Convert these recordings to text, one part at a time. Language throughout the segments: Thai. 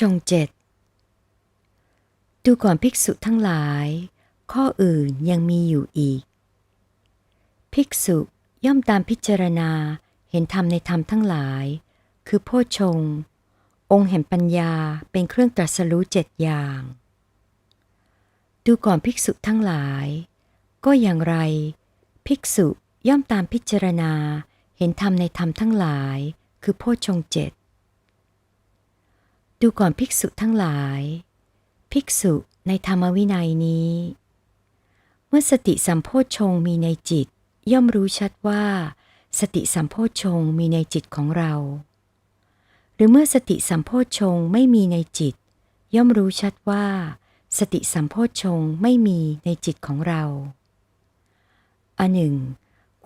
ชงเจ็ดดูก่อนภิกษุทั้งหลาย ข้ออื่นยังมีอยู่อีก ภิกษุย่อมตามพิจารณาเห็นธรรมในธรรมทั้งหลาย คือโพชง องค์แห่งปัญญาเป็นเครื่องตรัสรู้เจ็ดอย่าง ดูก่อนภิกษุทั้งหลาย ก็อย่างไร ภิกษุย่อมตามพิจารณาเห็นธรรมในธรรมทั้งหลาย คือโพชงเจ็ด ดูก่อนภิกษุทั้งหลาย ภิกษุในธรรมวินัยนี้ เมื่อสติสัมโพชฌงมีในจิต ย่อมรู้ชัดว่า สติสัมโพชฌงมีในจิตของเรา หรือเมื่อสติสัมโพชฌงไม่มีในจิต ย่อมรู้ชัดว่า สติสัมโพชฌงไม่มีในจิตของเราอันหนึ่ง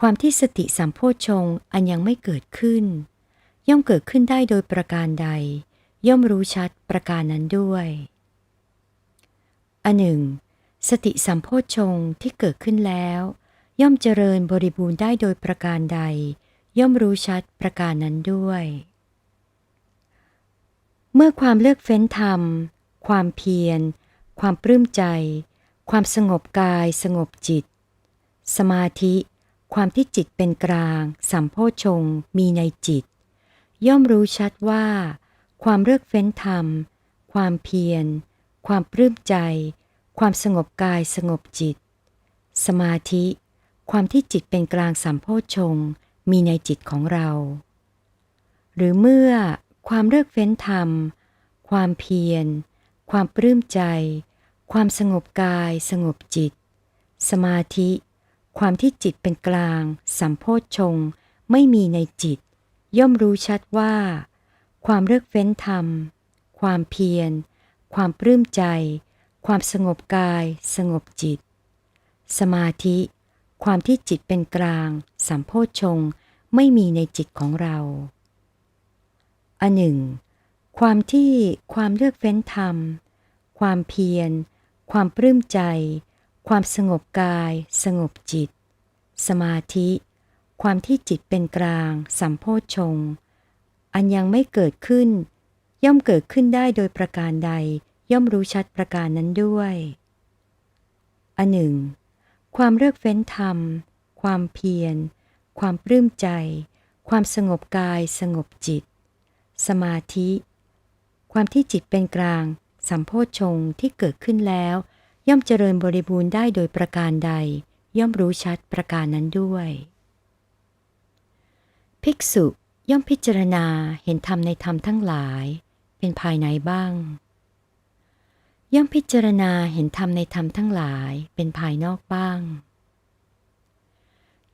ความที่สติสัมโพชฌงอันยังไม่เกิดขึ้น ย่อมเกิดขึ้นได้โดยประการใด ย่อมรู้ชัดประการนั้นด้วย อันหนึ่ง สติสัมโพชงที่เกิดขึ้นแล้ว ย่อมเจริญบริบูรณ์ได้โดยประการใด ย่อมรู้ชัดประการนั้นด้วย เมื่อความเลือกเฟ้นธรรม ความเพียร ความปลื้มใจ ความสงบกาย สงบจิต สมาธิ ความที่จิตเป็นกลาง สัมโพชงมีในจิต ย่อมรู้ชัดว่า ความเลือกเฟ้นธรรม ความเพียร ความปลื้มใจ ความสงบกายสงบจิต สมาธิ ความที่จิตเป็นกลางสัมโพชงมีในจิตของเรา หรือเมื่อความเลือกเฟ้นธรรม ความเพียร ความปลื้มใจ ความสงบกายสงบจิต สมาธิ ความที่จิตเป็นกลาง สัมโพชงไม่มีในจิต ย่อมรู้ชัดว่า ความเลือกเฟ้นธรรม ความเพียร ความปลื้มใจ ความสงบกาย สงบจิต สมาธิ ความที่จิตเป็นกลาง สัมโพชฌงไม่มีในจิตของเรา อันหนึ่ง ความที่ความเลือกเฟ้นธรรม ความเพียร ความปลื้มใจ ความสงบกาย สงบจิต สมาธิ ความที่จิตเป็นกลาง สัมโพชฌงค์ อันยังไม่เกิดขึ้น ย่อมเกิดขึ้นได้โดยประการใด ย่อมรู้ชัดประการนั้นด้วยอันหนึ่ง ความเลือกเฟ้นธรรม ความเพียร ความปลื้มใจ ความสงบกายสงบจิต สมาธิ ความที่จิตเป็นกลาง สัมโพชฌงที่เกิดขึ้นแล้ว ย่อมเจริญบริบูรณ์ได้โดยประการใด ย่อมรู้ชัดประการนั้นด้วย ภิกษุ ย่อมพิจารณาเห็นธรรมในธรรมทั้งหลาย เป็นภายในบ้าง ย่อมพิจารณาเห็นธรรมในธรรมทั้งหลายเป็นภายนอกบ้าง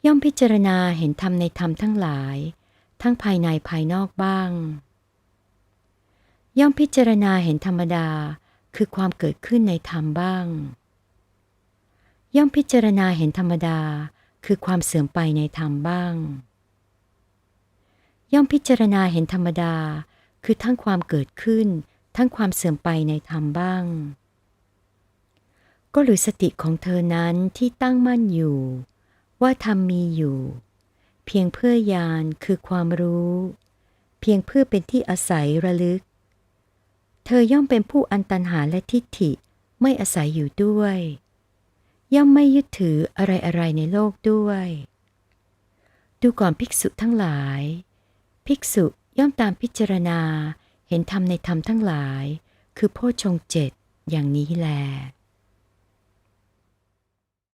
ย่อมพิจารณาเห็นธรรมในธรรมทั้งหลาย ทั้งภายในภายนอกบ้าง ย่อมพิจารณาเห็นธรรมดาคือความเกิดขึ้นในธรรมบ้าง ย่อมพิจารณาเห็นธรรมดาคือความเสื่อมไปในธรรมบ้าง ย่อมพิจารณาเห็นธรรมดา คือทั้งความเกิดขึ้น ทั้งความเสื่อมไปในธรรมบ้าง ก็หรือสติของเธอนั้นที่ตั้งมั่นอยู่ ว่าธรรมมีอยู่ เพียงเพื่อยานคือความรู้ เพียงเพื่อเป็นที่อาศัยระลึก เธอย่อมเป็นผู้อันตันหาและทิฏฐิไม่อาศัยอยู่ด้วย ย่อมไม่ยึดถืออะไรอะไรในโลกด้วย ดูก่อนภิกษุทั้งหลาย ภิกษุย่อมตามพิจารณา เห็นธรรมในธรรมทั้งหลาย คือโพชฌงเจ็ดอย่างนี้แล